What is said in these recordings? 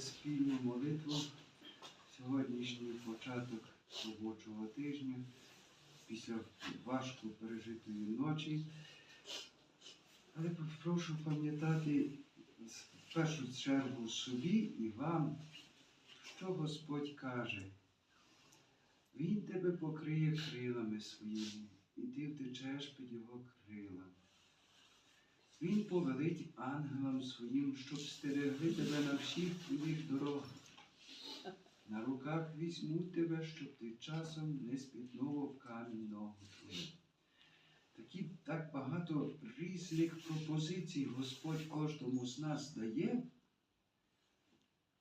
спільну молитву. Сьогоднішній початок робочого тижня, після важко пережитої ночі. Але прошу пам'ятати в першу чергу собі і вам, що Господь каже. Він тебе покриє крилами своїми, і ти втечеш під його крила. Він повелить ангелам своїм, щоб стерегли тебе на всіх твоїх дорогах. На руках візьмуть тебе, щоб ти часом не спітнував камінь ногу твою. Такі так багато різних пропозицій Господь кожному з нас дає,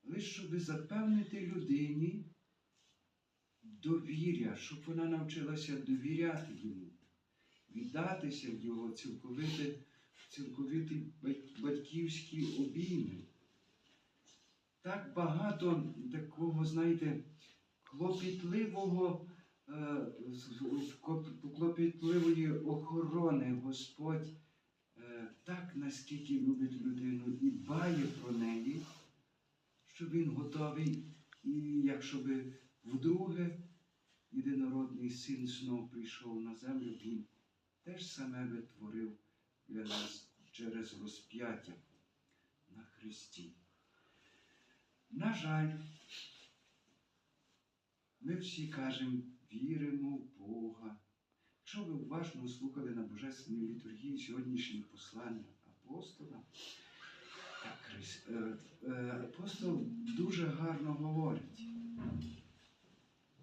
лише щоб запевнити людині довір'я, щоб вона навчилася довіряти йому, віддатися в його цілковите, цілковиті батьківські обійми. Так багато такого, знаєте, клопітливого, е, клопітливої охорони Господь е, так наскільки любить людину і дбає про неї, що він готовий, і якщо би вдруге єдинородний син знов прийшов на землю, він теж саме витворив для нас через розп'яття на Христі. На жаль, ми всі кажемо, віримо в Бога. Якщо ви уважно слухали на Божественній літургії сьогоднішнє послання апостола, так, е, е, апостол дуже гарно говорить.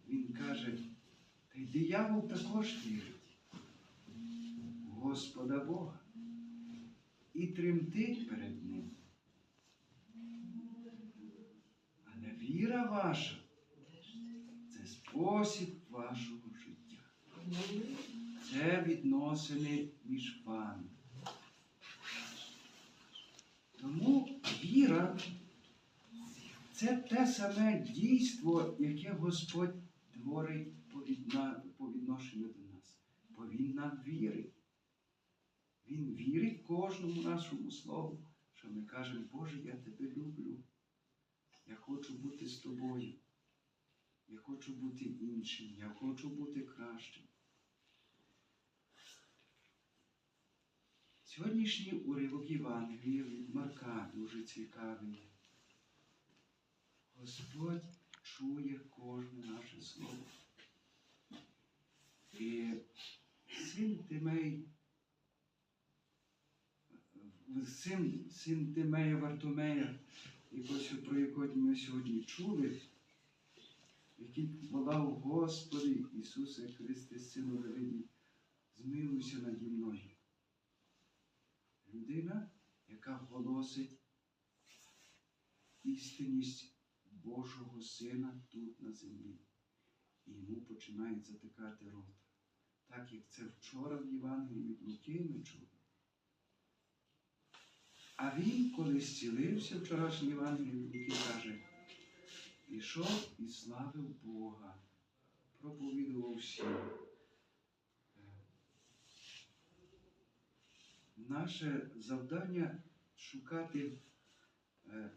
Він каже, та й диявол також вірить в Господа Бога і тремтить перед ним. Але віра ваша це спосіб вашого життя. Це відносини між вами. Тому віра це те саме дійство, яке Господь творить по, відношенню до нас. Бо Він нам вірить. Він вірить кожному нашому слову, що ми кажемо, Боже, я тебе люблю. Я хочу бути з тобою. Я хочу бути іншим, я хочу бути кращим. Сьогоднішній уривок Євангелія від Марка дуже цікавий. Господь чує кожне наше слово. І син Тимей, син, син Тимея Вартомея, якось, про якого ми сьогодні чули, який волав Господи Ісусе Христе, Сину Давиді, змилуйся наді мною. Людина, яка голосить істинність Божого Сина тут на землі. І йому починають затикати рота. Так як це вчора в Євангелії від Луки ми чули. А він, коли зцілився вчорашній Євангелії від Луки, каже, пішов і славив Бога, проповідував всім. Наше завдання шукати е,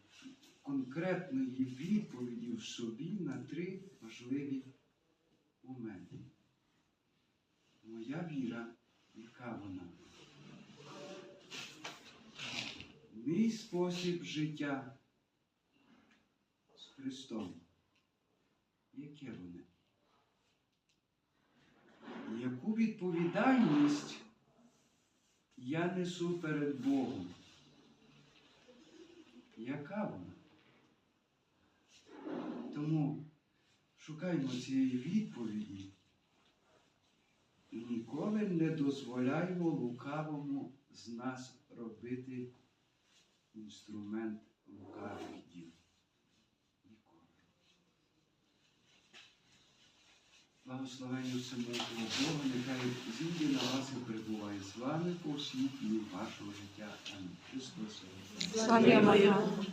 конкретної відповіді в собі на три важливі моменти. Моя віра, яка вона? Мій спосіб життя з Христом. Яке воно? Яку відповідальність я несу перед Богом? Яка вона? Тому шукаймо цієї відповіді ніколи не дозволяймо лукавому з нас робити інструмент лукавих діл. Ніколи. Благословення всемогутнього Бога, нехай зійде на вас і перебуває з вами по всіх днів вашого життя. Амінь. Христос. Слава Богу.